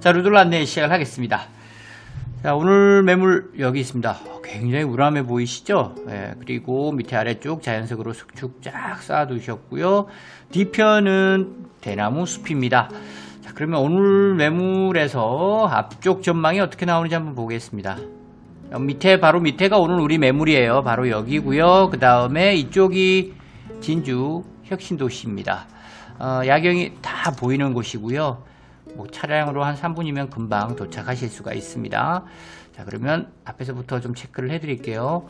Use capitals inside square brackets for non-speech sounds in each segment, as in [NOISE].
자, 루돌 안내 시작을 하겠습니다. 자, 오늘 매물 여기 있습니다. 어, 굉장히 우람해 보이시죠? 예, 그리고 밑에 아래쪽 자연석으로 숙축 쫙 쌓아두셨고요. 뒤편은 대나무 숲입니다. 자, 그러면 오늘 매물에서 앞쪽 전망이 어떻게 나오는지 한번 보겠습니다. 어, 밑에 바로 밑에가 오늘 우리 매물이에요. 바로 여기고요. 그 다음에 이쪽이 진주 혁신도시입니다. 어, 야경이 다 보이는 곳이고요. 뭐 차량으로 한 3분이면 금방 도착하실 수가 있습니다. 자 그러면 앞에서부터 좀 체크를 해드릴게요.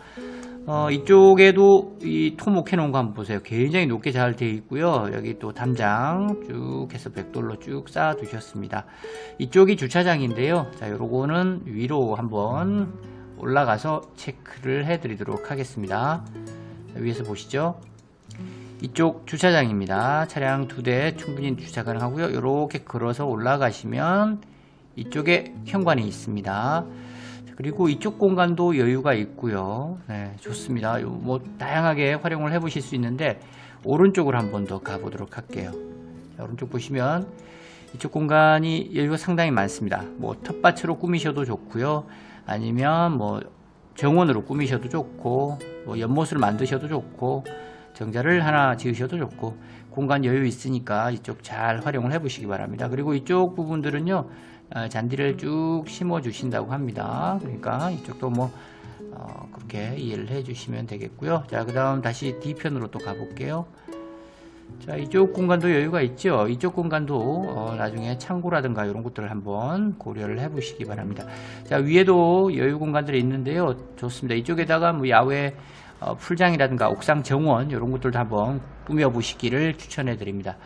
어, 이쪽에도 이 토목 해놓은 거 한번 보세요. 굉장히 높게 잘 되어 있고요. 여기 또 담장 쭉 해서 백돌로 쭉 쌓아 두셨습니다. 이쪽이 주차장인데요. 자, 요거는 위로 한번 올라가서 체크를 해 드리도록 하겠습니다. 자, 위에서 보시죠. 이쪽 주차장입니다. 차량 두 대 충분히 주차 가능하고요. 이렇게 걸어서 올라가시면 이쪽에 현관이 있습니다. 자, 그리고 이쪽 공간도 여유가 있고요. 네, 좋습니다. 요, 뭐 다양하게 활용을 해보실 수 있는데 오른쪽으로 한 번 더 가보도록 할게요. 자, 오른쪽 보시면 이쪽 공간이 여유가 상당히 많습니다. 뭐 텃밭으로 꾸미셔도 좋고요. 아니면 뭐 정원으로 꾸미셔도 좋고 뭐 연못을 만드셔도 좋고 정자를 하나 지으셔도 좋고 공간 여유 있으니까 이쪽 잘 활용을 해 보시기 바랍니다. 그리고 이쪽 부분들은요 어, 잔디를 쭉 심어 주신다고 합니다. 그러니까 이쪽도 뭐 어, 그렇게 이해를 해 주시면 되겠고요. 자 그 다음 다시 뒤편으로 또 가볼게요. 자 이쪽 공간도 여유가 있죠. 이쪽 공간도 어, 나중에 창고라든가 이런 것들을 한번 고려를 해 보시기 바랍니다. 자 위에도 여유 공간들이 있는데요. 좋습니다. 이쪽에다가 뭐 야외 어, 풀장이라든가 옥상 정원 이런 것들도 한번 꾸며 보시기를 추천해 드립니다.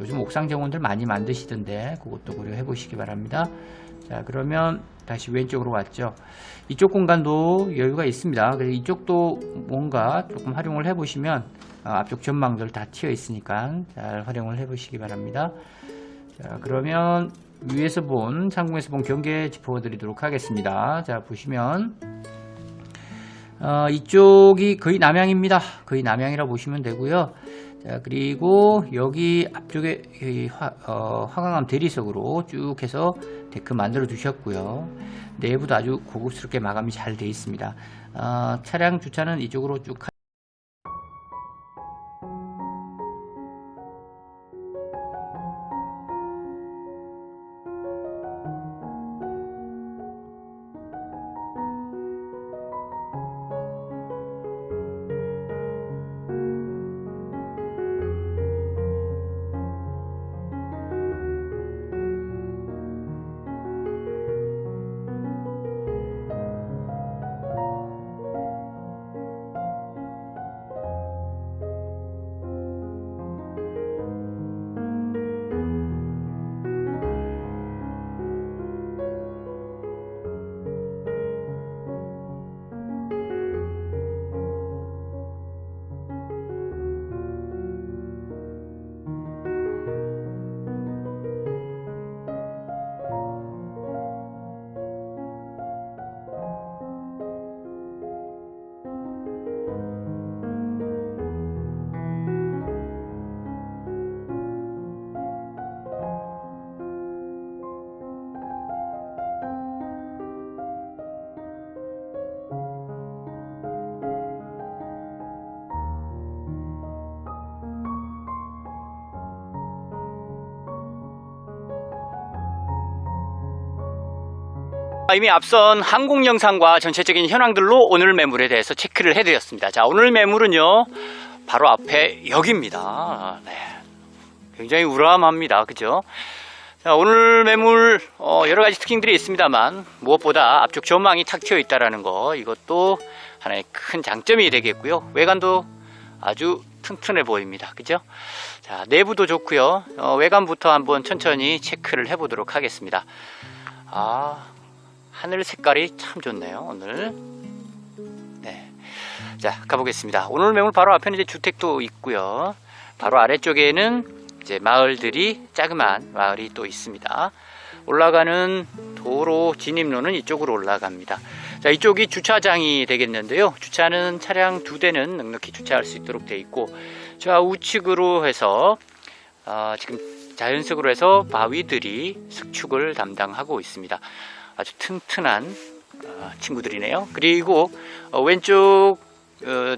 요즘 옥상 정원들 많이 만드시던데 그것도 고려해 보시기 바랍니다. 자 그러면 다시 왼쪽으로 왔죠. 이쪽 공간도 여유가 있습니다. 그래서 이쪽도 뭔가 조금 활용을 해 보시면 어, 앞쪽 전망들 다 튀어 있으니까 잘 활용을 해 보시기 바랍니다. 자 그러면 위에서 본 상공에서 본 경계 짚어 드리도록 하겠습니다. 자 보시면 어, 이쪽이 거의 남향입니다. 거의 남향이라 보시면 되고요. 자, 그리고 여기 앞쪽에 이 화, 어, 화강암 대리석으로 쭉 해서 데크 만들어 두셨고요. 내부도 아주 고급스럽게 마감이 잘 되어 있습니다. 어, 차량 주차는 이쪽으로 쭉 이미 앞선 항공 영상과 전체적인 현황들로 오늘 매물에 대해서 체크를 해드렸습니다. 자, 오늘 매물은요, 바로 앞에 여기입니다. 네. 굉장히 우람합니다. 그죠? 자, 오늘 매물, 어, 여러 가지 특징들이 있습니다만, 무엇보다 앞쪽 전망이 탁 트여 있다라는 거, 이것도 하나의 큰 장점이 되겠고요. 외관도 아주 튼튼해 보입니다. 그죠? 자, 내부도 좋고요. 어, 외관부터 한번 천천히 체크를 해 보도록 하겠습니다. 아, 하늘 색깔이 참 좋네요 오늘. 네. 자 가보겠습니다. 오늘 매물 바로 앞에는 이제 주택도 있고요. 바로 아래쪽에는 이제 마을들이 자그마한 마을이 또 있습니다. 올라가는 도로 진입로는 이쪽으로 올라갑니다. 자 이쪽이 주차장이 되겠는데요. 주차는 차량 두 대는 넉넉히 주차할 수 있도록 되어 있고 좌우측으로 해서 어, 지금 자연석으로 해서 바위들이 석축을 담당하고 있습니다. 아주 튼튼한 어, 친구들이네요. 그리고 어, 왼쪽 어,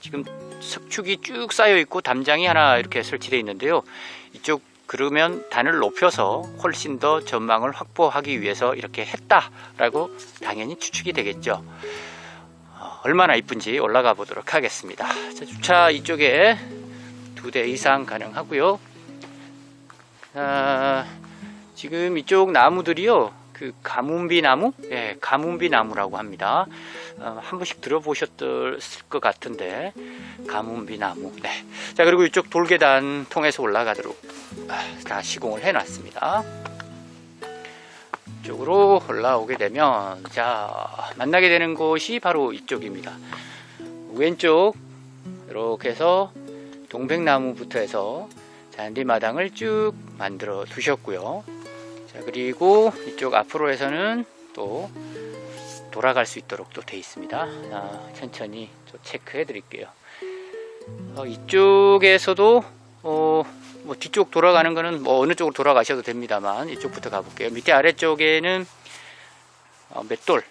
지금 석축이 쭉 쌓여 있고 담장이 하나 이렇게 설치되어 있는데요. 이쪽 그러면 단을 높여서 훨씬 더 전망을 확보하기 위해서 이렇게 했다라고 당연히 추측이 되겠죠. 어, 얼마나 이쁜지 올라가 보도록 하겠습니다. 자, 주차 이쪽에 두 대 이상 가능하고요. 아, 지금 이쪽 나무들이요. 그 가문비 나무? 예, 가문비 나무라고 합니다. 어, 한 번씩 들어보셨을 것 같은데 가문비 나무. 네. 자 그리고 이쪽 돌계단 통해서 올라가도록 아, 다 시공을 해놨습니다. 이쪽으로 올라오게 되면 자 만나게 되는 곳이 바로 이쪽입니다. 왼쪽 이렇게 해서 동백나무부터 해서 잔디마당을 쭉 만들어 두셨고요. 자 그리고 이쪽 앞으로 해서는 또 돌아갈 수 있도록 또 돼 있습니다. 아, 천천히 또 체크해 드릴게요. 어, 이쪽에서도 어, 뭐 뒤쪽 돌아가는 거는 뭐 어느 쪽으로 돌아가셔도 됩니다만 이쪽부터 가볼게요. 밑에 아래쪽에는 어, 맷돌,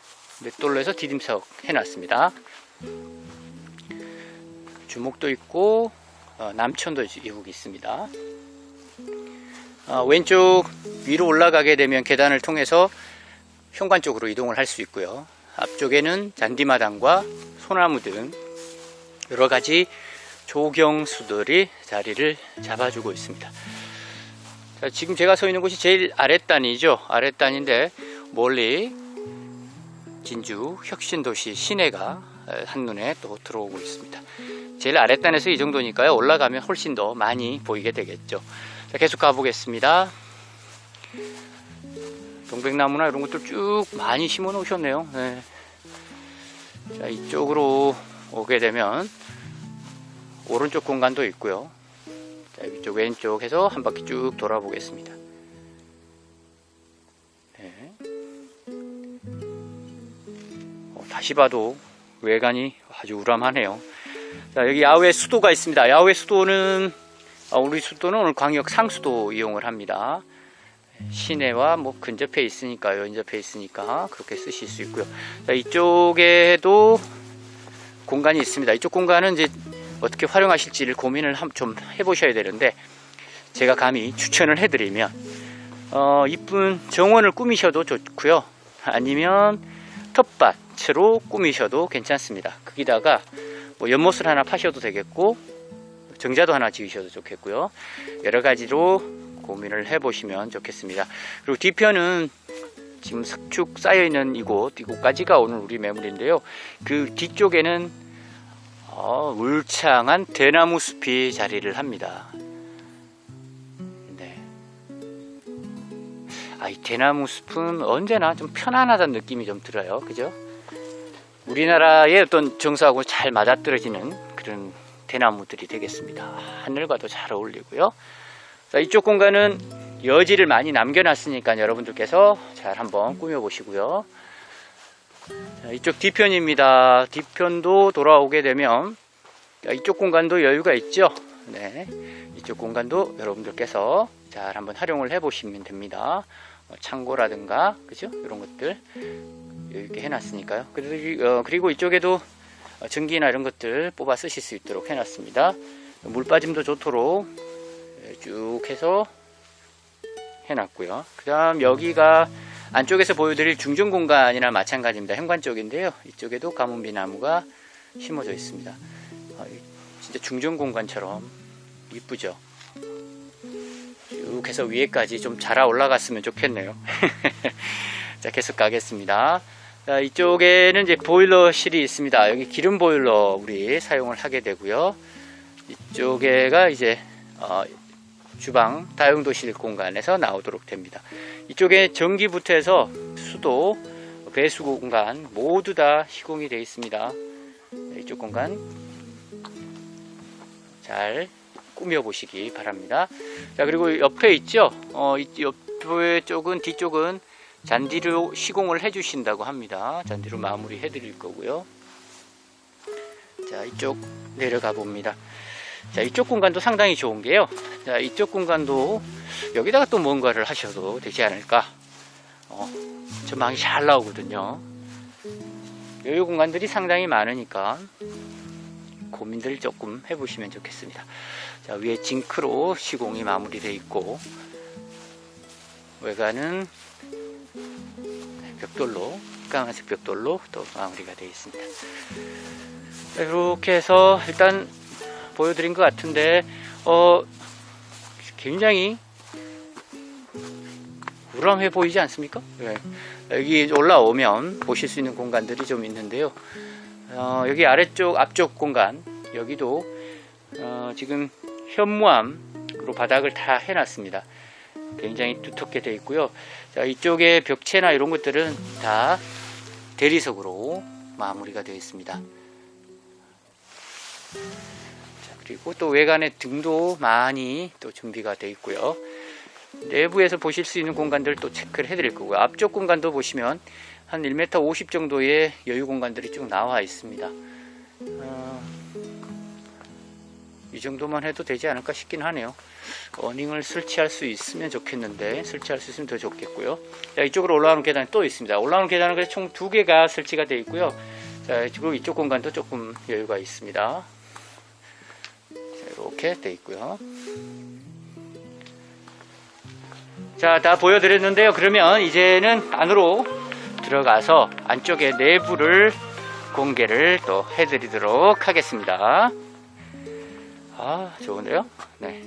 맷돌로 해서 디딤석 해놨습니다. 주목도 있고 어, 남천도 여기 있습니다. 어, 왼쪽 위로 올라가게 되면 계단을 통해서 현관 쪽으로 이동을 할 수 있고요. 앞쪽에는 잔디마당과 소나무 등 여러 가지 조경수들이 자리를 잡아주고 있습니다. 자, 지금 제가 서 있는 곳이 제일 아랫단이죠. 아랫단인데 멀리 진주 혁신도시 시내가 에, 한눈에 또 들어오고 있습니다. 제일 아랫단에서 이 정도니까요. 올라가면 훨씬 더 많이 보이게 되겠죠. 자, 계속 가보겠습니다. 동백나무나 이런 것들 쭉 많이 심어 놓으셨네요. 네. 자, 이쪽으로 오게 되면 오른쪽 공간도 있고요. 자, 이쪽 왼쪽에서 한 바퀴 쭉 돌아보겠습니다. 네. 어, 다시 봐도 외관이 아주 우람하네요. 자, 여기 야외 수도가 있습니다. 야외 수도는 아, 우리 수도는 오늘 광역 상수도 이용을 합니다. 시내와 뭐 근접해 있으니까요. 인접해 있으니까 그렇게 쓰실 수 있고요. 자, 이쪽에도 공간이 있습니다. 이쪽 공간은 이제 어떻게 활용하실지를 고민을 함- 좀 해보셔야 되는데 제가 감히 추천을 해드리면 어, 이쁜 정원을 꾸미셔도 좋고요. 아니면 텃밭으로 꾸미셔도 괜찮습니다. 거기다가 뭐 연못을 하나 파셔도 되겠고 정자도 하나 지으셔도 좋겠고요. 여러 가지로 고민을 해보시면 좋겠습니다. 그리고 뒤편은 지금 석축 쌓여 있는 이곳 이곳까지가 오늘 우리 매물인데요. 그 뒤쪽에는 어, 울창한 대나무 숲이 자리를 합니다. 네. 아, 이 대나무 숲은 언제나 좀 편안하다는 느낌이 좀 들어요. 그죠? 우리나라의 어떤 정서하고 잘 맞아떨어지는 그런 대나무들이 되겠습니다. 하늘과도 잘 어울리고요. 자, 이쪽 공간은 여지를 많이 남겨놨으니까 여러분들께서 잘 한번 꾸며보시고요. 자, 이쪽 뒤편입니다. 뒤편도 돌아오게 되면 자, 이쪽 공간도 여유가 있죠. 네, 이쪽 공간도 여러분들께서 잘 한번 활용을 해보시면 됩니다. 어, 창고라든가 그죠? 이런 것들 여유 있게 해놨으니까요. 그리고, 어, 그리고 이쪽에도 어, 전기나 이런 것들 뽑아 쓰실 수 있도록 해놨습니다. 물 빠짐도 좋도록 예, 쭉 해서 해놨고요. 그 다음 여기가 안쪽에서 보여드릴 중전 공간이나 마찬가지입니다. 현관 쪽인데요. 이쪽에도 가문비 나무가 심어져 있습니다. 어, 이- 진짜 중전 공간처럼 이쁘죠. 쭉 해서 위에까지 좀 자라 올라갔으면 좋겠네요. [LAUGHS] 자, 계속 가겠습니다. 자, 이쪽에는 이제 보일러실이 있습니다. 여기 기름 보일러 우리 사용을 하게 되고요. 이쪽에가 이제 어, 주방 다용도실 공간에서 나오도록 됩니다. 이쪽에 전기부터 해서 수도, 배수 공간 모두 다 시공이 되어 있습니다. 네, 이쪽 공간 잘 꾸며 보시기 바랍니다. 자 그리고 옆에 있죠. 어, 이 옆에 쪽은 뒤쪽은 잔디로 시공을 해주신다고 합니다. 잔디로 마무리 해드릴 거고요. 자 이쪽 내려가 봅니다. 자, 이쪽 공간도 상당히 좋은 게요. 자, 이쪽 공간도 여기다가 또 뭔가를 하셔도 되지 않을까. 어, 전망이 잘 나오거든요. 여유 공간들이 상당히 많으니까 고민들 조금 해보시면 좋겠습니다. 자, 위에 징크로 시공이 마무리되어 있고 외관은 벽돌로 까만색 벽돌로 또 마무리가 되어 있습니다. 자, 이렇게 해서 일단 보여드린 것 같은데 어 굉장히 우람해 보이지 않습니까? 네. 여기 올라오면 보실 수 있는 공간들이 좀 있는데요. 어, 여기 아래쪽 앞쪽 공간 여기도 어, 지금 현무암으로 바닥을 다 해놨습니다. 굉장히 두텁게 되어 있고요. 자, 이쪽에 벽체나 이런 것들은 다 대리석으로 마무리가 되어 있습니다. 자, 그리고 또 외관의 등도 많이 또 준비가 되어 있고요. 내부에서 보실 수 있는 공간들 또 체크를 해드릴 거고요. 앞쪽 공간도 보시면 한 1m 50 정도의 여유 공간들이 쭉 나와 있습니다. 어, 이 정도만 해도 되지 않을까 싶긴 하네요. 어닝을 설치할 수 있으면 좋겠는데 설치할 수 있으면 더 좋겠고요. 자, 이쪽으로 올라오는 계단이 또 있습니다. 올라오는 계단은 그래서 총 두 개가 설치가 되어 있고요. 자, 그리고 이쪽 공간도 조금 여유가 있습니다. 자, 이렇게 되어 있고요. 자, 다 보여드렸는데요. 그러면 이제는 안으로 들어가서 안쪽에 내부를 공개를 또 해드리도록 하겠습니다. 아, 좋은데요? 네.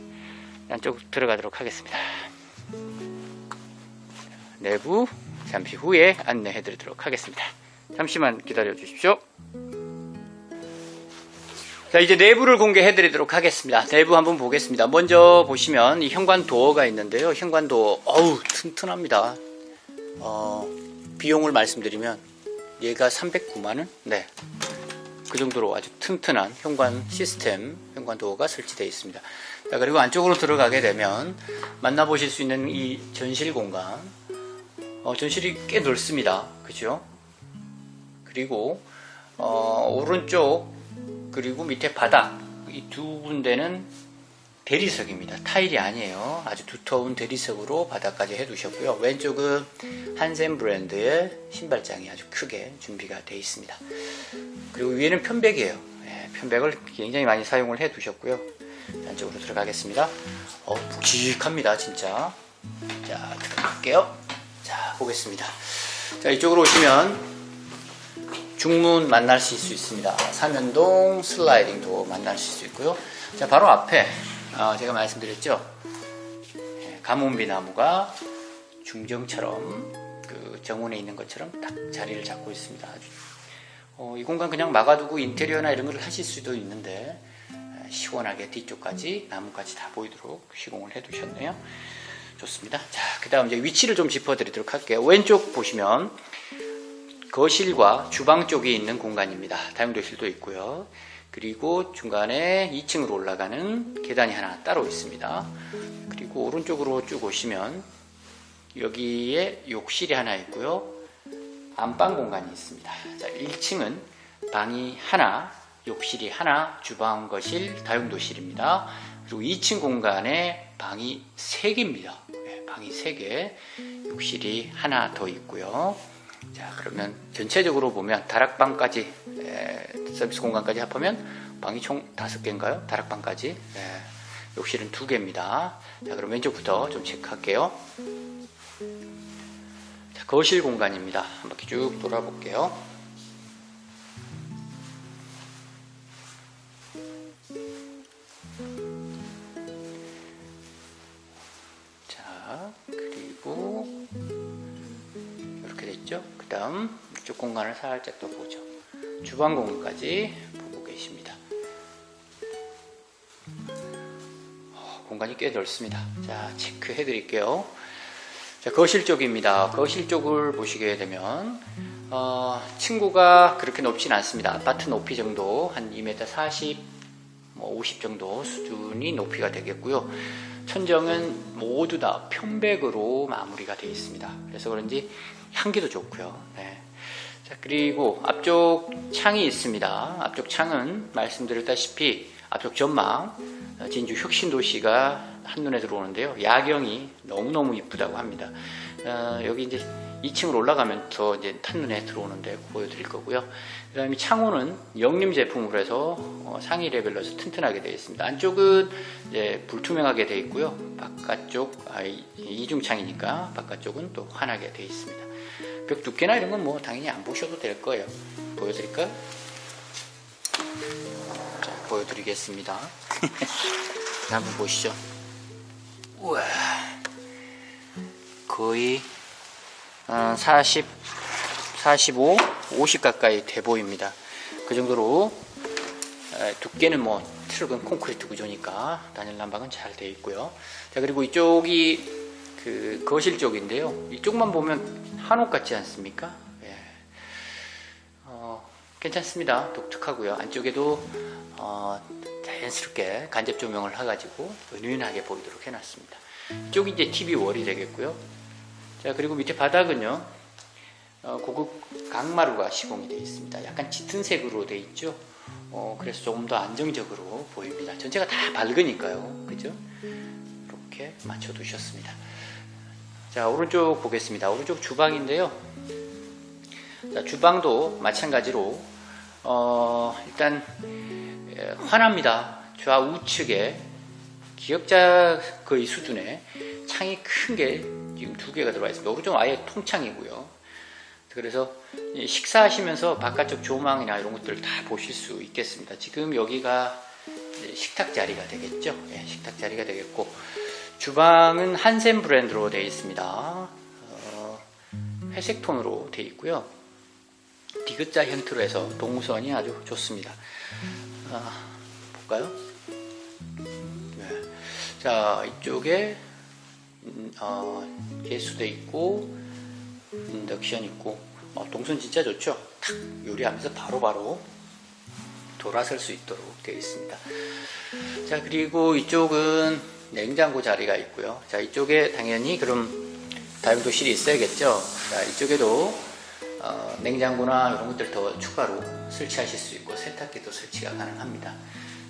안쪽 들어가도록 하겠습니다. 내부 잠시 후에 안내해 드리도록 하겠습니다. 잠시만 기다려 주십시오. 자, 이제 내부를 공개해 드리도록 하겠습니다. 내부 한번 보겠습니다. 먼저 보시면 이 현관 도어가 있는데요. 현관 도어, 어우, 튼튼합니다. 어, 비용을 말씀드리면 얘가 309만원? 네. 그 정도로 아주 튼튼한 현관 시스템, 현관 도어가 설치되어 있습니다. 자, 그리고 안쪽으로 들어가게 되면 만나보실 수 있는 이 전실 공간, 어, 전실이 꽤 넓습니다. 그죠? 그리고, 어, 오른쪽, 그리고 밑에 바닥, 이 두 군데는 대리석입니다. 타일이 아니에요. 아주 두터운 대리석으로 바닥까지 해두셨고요. 왼쪽은 한센 브랜드의 신발장이 아주 크게 준비가 되어 있습니다. 그리고 위에는 편백이에요. 예, 편백을 굉장히 많이 사용을 해 두셨고요. 안쪽으로 들어가겠습니다. 어, 묵직합니다, 진짜. 자, 들어갈게요. 자, 보겠습니다. 자, 이쪽으로 오시면 중문 만나실 수 있습니다. 사면동 슬라이딩도 만나실 수 있고요. 자, 바로 앞에 어, 제가 말씀드렸죠. 예, 가문비 나무가 중정처럼 그 정원에 있는 것처럼 딱 자리를 잡고 있습니다. 어, 이 공간 그냥 막아두고 인테리어나 이런 걸 하실 수도 있는데 에, 시원하게 뒤쪽까지 나무까지 다 보이도록 시공을 해두셨네요. 좋습니다. 자, 그 다음 이제 위치를 좀 짚어드리도록 할게요. 왼쪽 보시면 거실과 주방 쪽에 있는 공간입니다. 다용도실도 있고요. 그리고 중간에 2층으로 올라가는 계단이 하나 따로 있습니다. 그리고 오른쪽으로 쭉 오시면 여기에 욕실이 하나 있고요. 안방 공간이 있습니다. 자, 1층은 방이 하나, 욕실이 하나, 주방, 거실, 다용도실입니다. 그리고 2층 공간에 방이 3개입니다. 방이 3개, 욕실이 하나 더 있고요. 자, 그러면 전체적으로 보면 다락방까지 에, 서비스 공간까지 합하면 방이 총 다섯 개인가요? 다락방까지 에, 욕실은 두 개입니다. 자, 그럼 왼쪽부터 좀 체크할게요. 자, 거실 공간입니다. 한 바퀴 쭉 돌아볼게요. 공간을 살짝 더 보죠. 주방 공간까지 보고 계십니다. 어, 공간이 꽤 넓습니다. 자, 체크해 드릴게요. 자, 거실 쪽입니다. 거실 쪽을 보시게 되면 어, 층고가 그렇게 높진 않습니다. 아파트 높이 정도 한 2m 40, 뭐 50 정도 수준이 높이가 되겠고요. 천정은 모두 다 편백으로 마무리가 되어 있습니다. 그래서 그런지 향기도 좋고요. 네. 자, 그리고 앞쪽 창이 있습니다. 앞쪽 창은 말씀드렸다시피 앞쪽 전망 어, 진주 혁신도시가 한눈에 들어오는데요. 야경이 너무너무 이쁘다고 합니다. 어, 여기 이제 2층으로 올라가면 더 이제 한눈에 들어오는데 보여드릴 거고요. 그 다음에 창호는 영림 제품으로 해서 어, 상위 레벨로서 튼튼하게 되어 있습니다. 안쪽은 이제 불투명하게 되어 있고요. 바깥쪽, 아, 이- 이중창이니까 바깥쪽은 또 환하게 되어 있습니다. 벽 두께나 이런 건 뭐 당연히 안 보셔도 될 거예요. 보여드릴까요? 자, 보여드리겠습니다. [LAUGHS] 자, 한번 보시죠. 우와, 거의 어, 40, 45, 50 가까이 돼 보입니다. 그 정도로 에, 두께는 뭐 트럭은 콘크리트 구조니까 단열 난방은 잘 돼 있고요. 자 그리고 이쪽이 그 거실 쪽인데요. 이쪽만 보면 한옥 같지 않습니까? 예. 어, 괜찮습니다. 독특하고요. 안쪽에도 어, 자연스럽게 간접 조명을 해가지고 은은하게 보이도록 해놨습니다. 이쪽이 이제 TV 월이 되겠고요. 자 그리고 밑에 바닥은요 어, 고급 강마루가 시공이 되어 있습니다. 약간 짙은 색으로 되어 있죠. 어, 그래서 조금 더 안정적으로 보입니다. 전체가 다 밝으니까요, 그죠? 이렇게 맞춰 두셨습니다. 자 오른쪽 보겠습니다. 오른쪽 주방인데요. 자, 주방도 마찬가지로 어, 일단 예, 환합니다. 좌우측에 기역자 거의 수준의 창이 큰 게 지금 두 개가 들어와 있습니다. 오른쪽은 아예 통창이고요. 그래서 이 식사하시면서 바깥쪽 조망이나 이런 것들을 다 보실 수 있겠습니다. 지금 여기가 식탁 자리가 되겠죠. 예, 식탁 자리가 되겠고 주방은 한샘 브랜드로 되어 있습니다. 어, 회색 톤으로 되어 있고요. 디귿자 형태로 해서 동선이 아주 좋습니다. 아, 볼까요? 네. 자 이쪽에 음, 어, 개수대 있고 인덕션 있고 어, 동선 진짜 좋죠. 탁 요리하면서 바로바로 돌아설 수 있도록 되어 있습니다. 자 그리고 이쪽은 냉장고 자리가 있고요. 자 이쪽에 당연히 그럼 다용도실이 있어야겠죠. 자 이쪽에도 어, 냉장고나 이런 것들 더 추가로 설치하실 수 있고 세탁기도 설치가 가능합니다.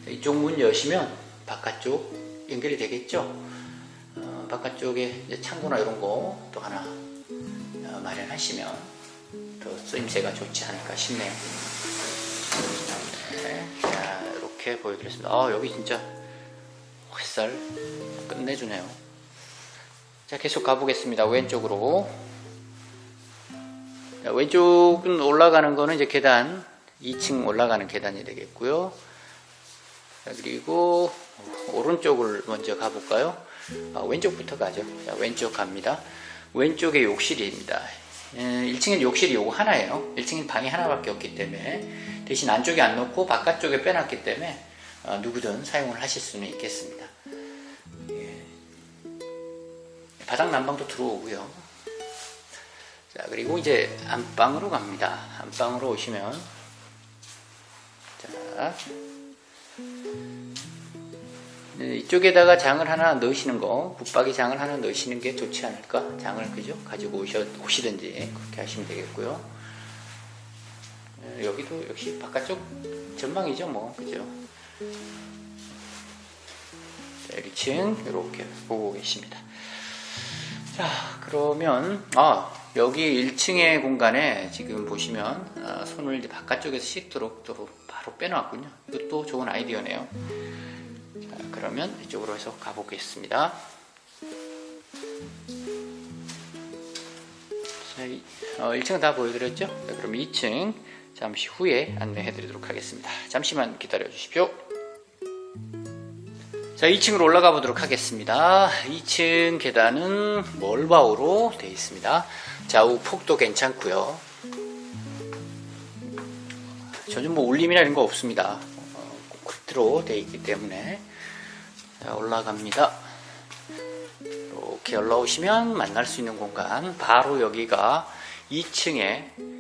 자, 이쪽 문 여시면 바깥쪽 연결이 되겠죠. 어, 바깥쪽에 창고나 이런 거 또 하나 어, 마련하시면 더 쓰임새가 좋지 않을까 싶네요. 네, 자 이렇게 보여드렸습니다. 아 여기 진짜 햇살 끝내주네요. 자 계속 가보겠습니다. 왼쪽으로 자, 왼쪽은 올라가는 거는 이제 계단 2층 올라가는 계단이 되겠고요. 자, 그리고 오른쪽을 먼저 가볼까요? 아, 왼쪽부터 가죠. 자, 왼쪽 갑니다. 왼쪽에 욕실입니다. 1층엔 욕실이 요거 하나예요. 1층엔 방이 하나밖에 없기 때문에 대신 안쪽에 안 놓고 바깥쪽에 빼놨기 때문에 어, 누구든 사용을 하실 수는 있겠습니다. 예. 바닥 난방도 들어오고요. 자 그리고 이제 안방으로 갑니다. 안방으로 오시면 자 네, 이쪽에다가 장을 하나 넣으시는 거, 붙박이 장을 하나 넣으시는 게 좋지 않을까? 장을 그죠? 가지고 오셔, 오시든지 그렇게 하시면 되겠고요. 네, 여기도 역시 바깥쪽 전망이죠, 뭐 그죠? 자, 1층 이렇게 보고 계십니다. 자, 그러면 아 여기 1층의 공간에 지금 보시면 아, 손을 바깥쪽에서 씻도록 또 바로 빼놨군요. 이것도 좋은 아이디어네요. 자, 그러면 이쪽으로 해서 가보겠습니다. 자, 이, 어, 1층은 다 보여드렸죠? 자, 그럼 2층 잠시 후에 안내해드리도록 하겠습니다. 잠시만 기다려 주십시오. 자, 2층으로 올라가 보도록 하겠습니다. 2층 계단은 멀바우로 되어 있습니다. 좌우 폭도 괜찮고요. 전혀 뭐 울림이나 이런 거 없습니다. 어, 콘크리트로 되어 있기 때문에 자, 올라갑니다. 이렇게 올라오시면 만날 수 있는 공간 바로 여기가 2층에 어,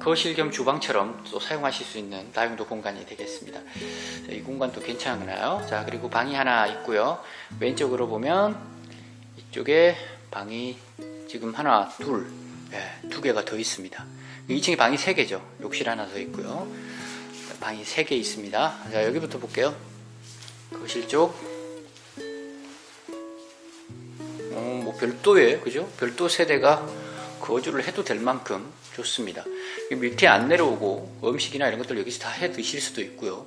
거실 겸 주방처럼 또 사용하실 수 있는 다용도 공간이 되겠습니다. 자, 이 공간도 괜찮나요? 자 그리고 방이 하나 있고요. 왼쪽으로 보면 이쪽에 방이 지금 하나 둘, 예, 두 개가 더 있습니다. 2층에 방이 세 개죠. 욕실 하나 더 있고요. 방이 세 개 있습니다. 자 여기부터 볼게요. 거실 쪽. 어, 뭐 별도의 그죠? 별도 세대가 거주를 해도 될 만큼 좋습니다. 이 밑에 안 내려오고 음식이나 이런 것들 여기서 다 해 드실 수도 있고요.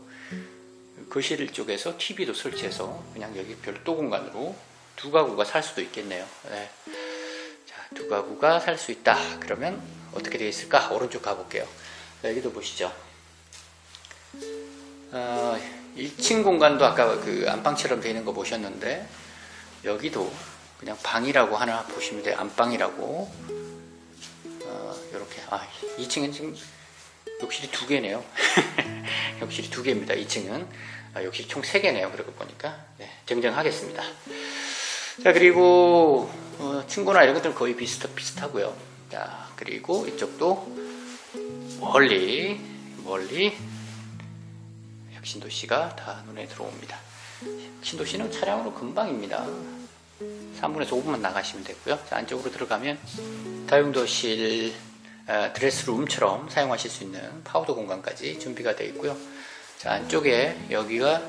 거실 쪽에서 TV도 설치해서 그냥 여기 별도 공간으로 두 가구가 살 수도 있겠네요. 네. 자, 두 가구가 살 수 있다. 그러면 어떻게 되어 있을까? 오른쪽 가볼게요. 자, 여기도 보시죠. 어, 1층 공간도 아까 그 안방처럼 되어 있는 거 보셨는데 여기도 그냥 방이라고 하나 보시면 돼요. 안방이라고. 아 2층은 지금 욕실이 두 개네요. [LAUGHS] 욕실이 두 개입니다. 2층은 아, 욕실이 총세 개네요. 그러고 보니까 네, 정정하겠습니다. 자 그리고 어, 층고나 이런 것들은 거의 비슷 비슷하고요. 자 그리고 이쪽도 멀리 멀리 혁신도시가 다 눈에 들어옵니다. 혁신도시는 차량으로 금방입니다. 3분에서 5분만 나가시면 되고요. 자, 안쪽으로 들어가면 다용도실 어, 드레스룸처럼 사용하실 수 있는 파우더 공간까지 준비가 되어 있고요. 자, 안쪽에 여기가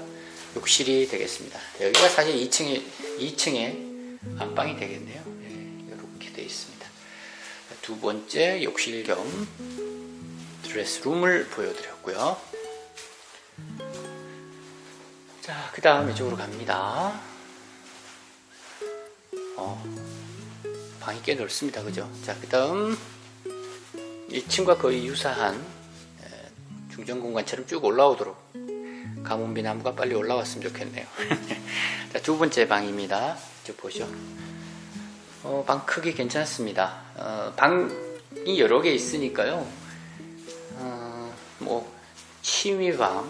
욕실이 되겠습니다. 여기가 사실 2층에 2층에 안방이 되겠네요. 예, 이렇게 되어 있습니다. 두 번째 욕실 겸 드레스룸을 보여드렸고요. 자, 그 다음 이쪽으로 갑니다. 어, 방이 꽤 넓습니다. 그죠? 자, 그 다음 1층과 거의 유사한 에, 중전 공간처럼 쭉 올라오도록 가문비 나무가 빨리 올라왔으면 좋겠네요. [LAUGHS] 자, 두 번째 방입니다. 이쪽 보죠. 어, 방 크기 괜찮습니다. 어, 방이 여러 개 있으니까요. 어, 뭐 취미방,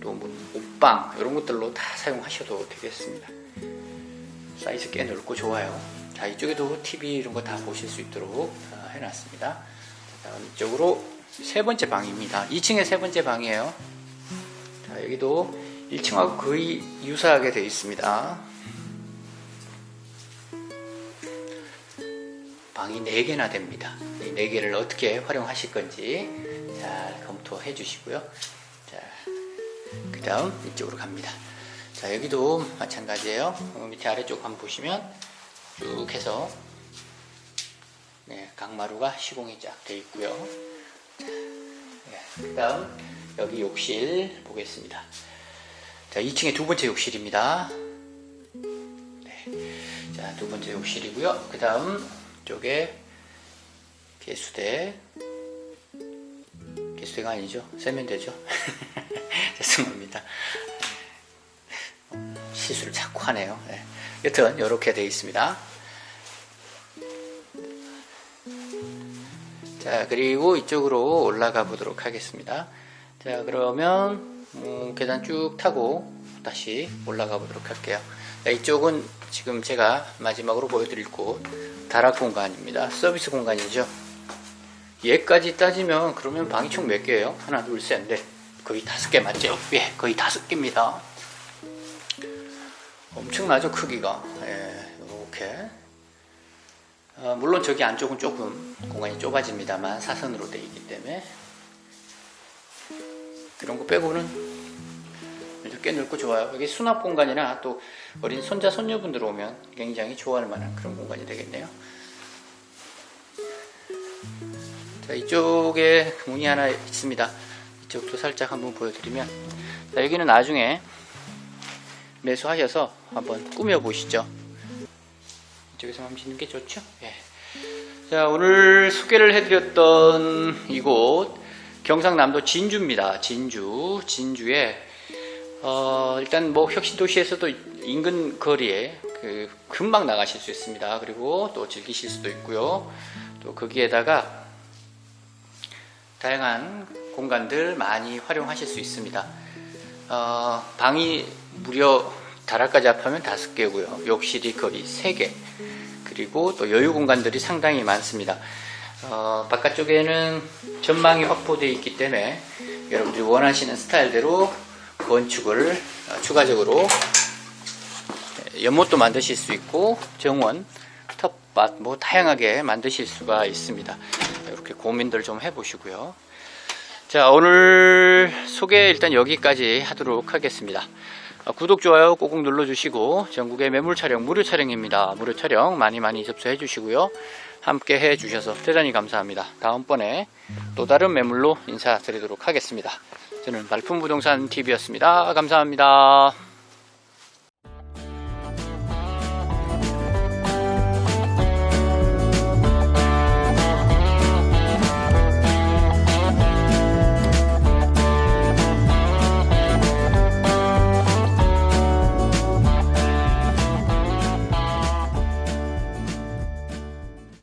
또뭐 옷방 이런 것들로 다 사용하셔도 되겠습니다. 사이즈 꽤 넓고 좋아요. 자 이쪽에도 TV 이런 거 다 보실 수 있도록 어, 해놨습니다. 자, 이쪽으로 세 번째 방입니다. 2층의 세 번째 방이에요. 자 여기도 1층하고 거의 유사하게 되어 있습니다. 방이 4개나 됩니다. 이 4개를 어떻게 활용하실 건지 잘 검토해 주시고요. 자, 그 다음 이쪽으로 갑니다. 자, 여기도 마찬가지예요. 어, 밑에 아래쪽 한번 보시면 쭉 해서 네, 강마루가 시공이 쫙 되어 있고요. 자, 네, 그 다음 여기 욕실 보겠습니다. 자, 2층에 두 번째 욕실입니다. 네. 자, 두 번째 욕실이고요. 그 다음 쪽에 개수대 개수대가 아니죠. 세면대죠. [LAUGHS] 죄송합니다. 실수를 자꾸 하네요. 네. 여튼 이렇게 되어 있습니다. 자 그리고 이쪽으로 올라가 보도록 하겠습니다. 자 그러면 음, 계단 쭉 타고 다시 올라가 보도록 할게요. 자, 이쪽은 지금 제가 마지막으로 보여드릴 곳 다락 공간입니다. 서비스 공간이죠. 얘까지 따지면 그러면 방이 총 몇 개예요? 하나, 둘, 셋, 넷. 거의 다섯 개 맞죠? 예, 거의 다섯 개입니다. 엄청나죠 크기가. 예, 이렇게. 어, 물론 저기 안쪽은 조금 공간이 좁아집니다만 사선으로 되어 있기 때문에 그런 거 빼고는 꽤 넓고 좋아요. 여기 수납 공간이나 또 어린 손자 손녀분들 오면 굉장히 좋아할 만한 그런 공간이 되겠네요. 자, 이쪽에 문이 하나 있습니다. 이쪽도 살짝 한번 보여드리면 자, 여기는 나중에 매수하셔서 한번 꾸며 보시죠. 이쪽에서 만지는 게 좋죠? 예. 자, 오늘 소개를 해드렸던 이곳 경상남도 진주입니다. 진주, 진주에 어, 일단 뭐 혁신도시에서도 인근 거리에 그 금방 나가실 수 있습니다. 그리고 또 즐기실 수도 있고요. 또 거기에다가 다양한 공간들 많이 활용하실 수 있습니다. 어, 방이 무려 다락까지 합하면 다섯 개고요. 욕실이 거의 세 개. 그리고 또 여유 공간들이 상당히 많습니다. 어, 바깥쪽에는 전망이 확보되어 있기 때문에 여러분들이 원하시는 스타일대로 건축을 어, 추가적으로 연못도 만드실 수 있고 정원, 텃밭 뭐 다양하게 만드실 수가 있습니다. 이렇게 고민들 좀 해보시고요. 자 오늘 소개 일단 여기까지 하도록 하겠습니다. 어, 구독, 좋아요 꼭꼭 눌러주시고 전국의 매물 촬영 무료 촬영입니다. 무료 촬영 많이 많이 접수해 주시고요. 함께 해 주셔서 대단히 감사합니다. 다음번에 또 다른 매물로 인사드리도록 하겠습니다. 저는 말품부동산 TV였습니다. 감사합니다.